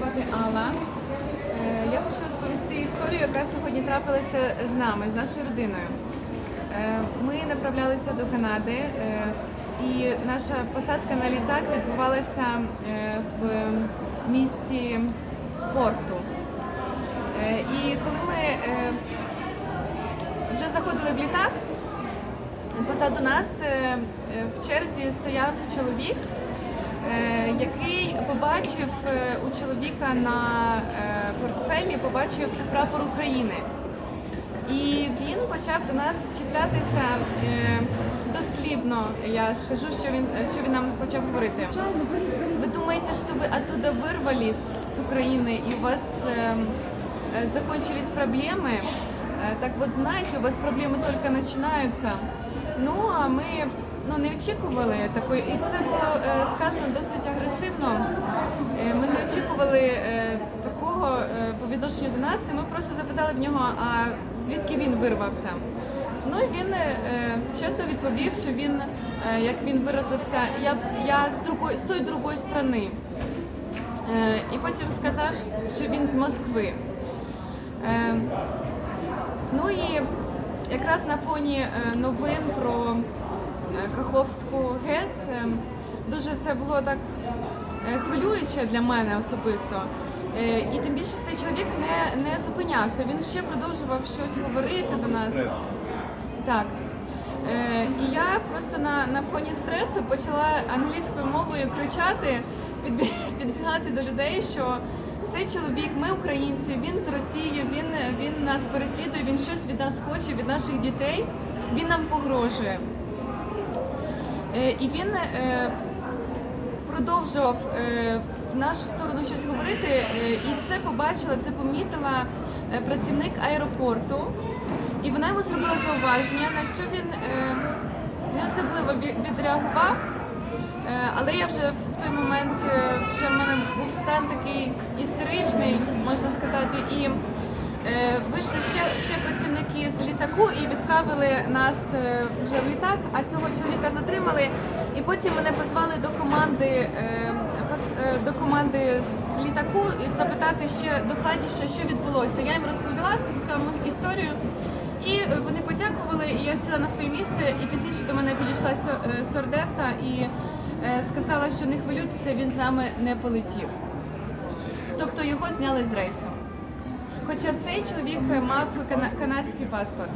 звати Алла. Е, Я хочу розповісти історію, яка сьогодні трапилася з нами, з нашою родиною. Е, Ми направлялися до Канади, е, і наша посадка на літак відбувалася в місті Порту. І коли ми вже заходили в літак, позаду нас в черзі стояв чоловік, який побачив е, у чоловіка на е, портфелі побачив прапор України. І він почав до нас чіплятися е, дослівно. Я скажу, що він, що він нам почав говорити. Вы думаете, что вы оттуда вырвались с Украины и у вас эм, э, закончились проблемы? Э, Так вот, знаете, у вас проблеми только начинаються. Ну, а ми ну, не очікували такої, і це було е, сказано досить агресивно. Е, Ми не очікували е, такого е, по відношенню до нас, і ми просто запитали в нього, а звідки він вирвався. Ну і він чесно відповів, що він, як він виразився, я, я з другої з тої другої сторони. І потім сказав, що він з Москви. Ну і якраз на фоні новин про Каховську ГЕС дуже це було так хвилююче для мене особисто. Е, І тим більше цей чоловік не, не зупинявся. Він ще продовжував щось говорити до нас. Так. Е, і я просто на, на фоні стресу почала англійською мовою кричати, підбі- підбігати до людей, що цей чоловік, ми українці, він з Росії, він, він нас переслідує, він щось від нас хоче, від наших дітей, він нам погрожує. Е, і він е, продовжував е, в нашу сторону щось говорити, е, і це побачила, це помітила е, працівник аеропорту. І вона йому зробила зауваження, на що він не особливо відреагував. Але я вже в той момент вже в мене був стан такий істеричний, можна сказати, і вийшли ще, ще працівники з літаку і відправили нас вже в літак, а цього чоловіка затримали. І потім мене позвали до команди, е, пос- е, до команди з літаку і запитати ще докладніше, що відбулося. Я їм розповіла цю саму історію. І вони подякували, і я сіла на своє місце, і пізніше до мене підійшла сьо- е, і е, сказала, що не хвилюйтеся, він з нами не полетів. Тобто його зняли з рейсу. Хоча цей чоловік мав кана- канадський паспорт.